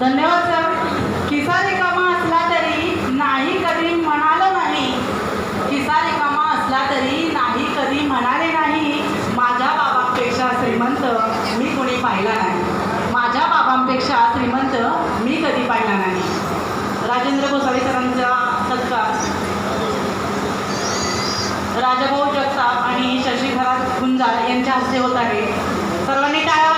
धन्यवाद सर किसा रिकामा असला तरी नाही कधी म्हणालो नाही. किसा रिकामा असला तरी नाही कधी म्हणाले नाही. माझ्या बाबांपेक्षा श्रीमंत मी कोणी पाहिला नाही. माझ्या बाबांपेक्षा श्रीमंत मी कधी पाहिला नाही. राजेंद्र गोसावी सरांचा सत्कार. राजाभाऊ जगताप आणि शशिधरा गुंजाळ यांच्या हस्ते होत आहे. सर्वांनी टाळ्या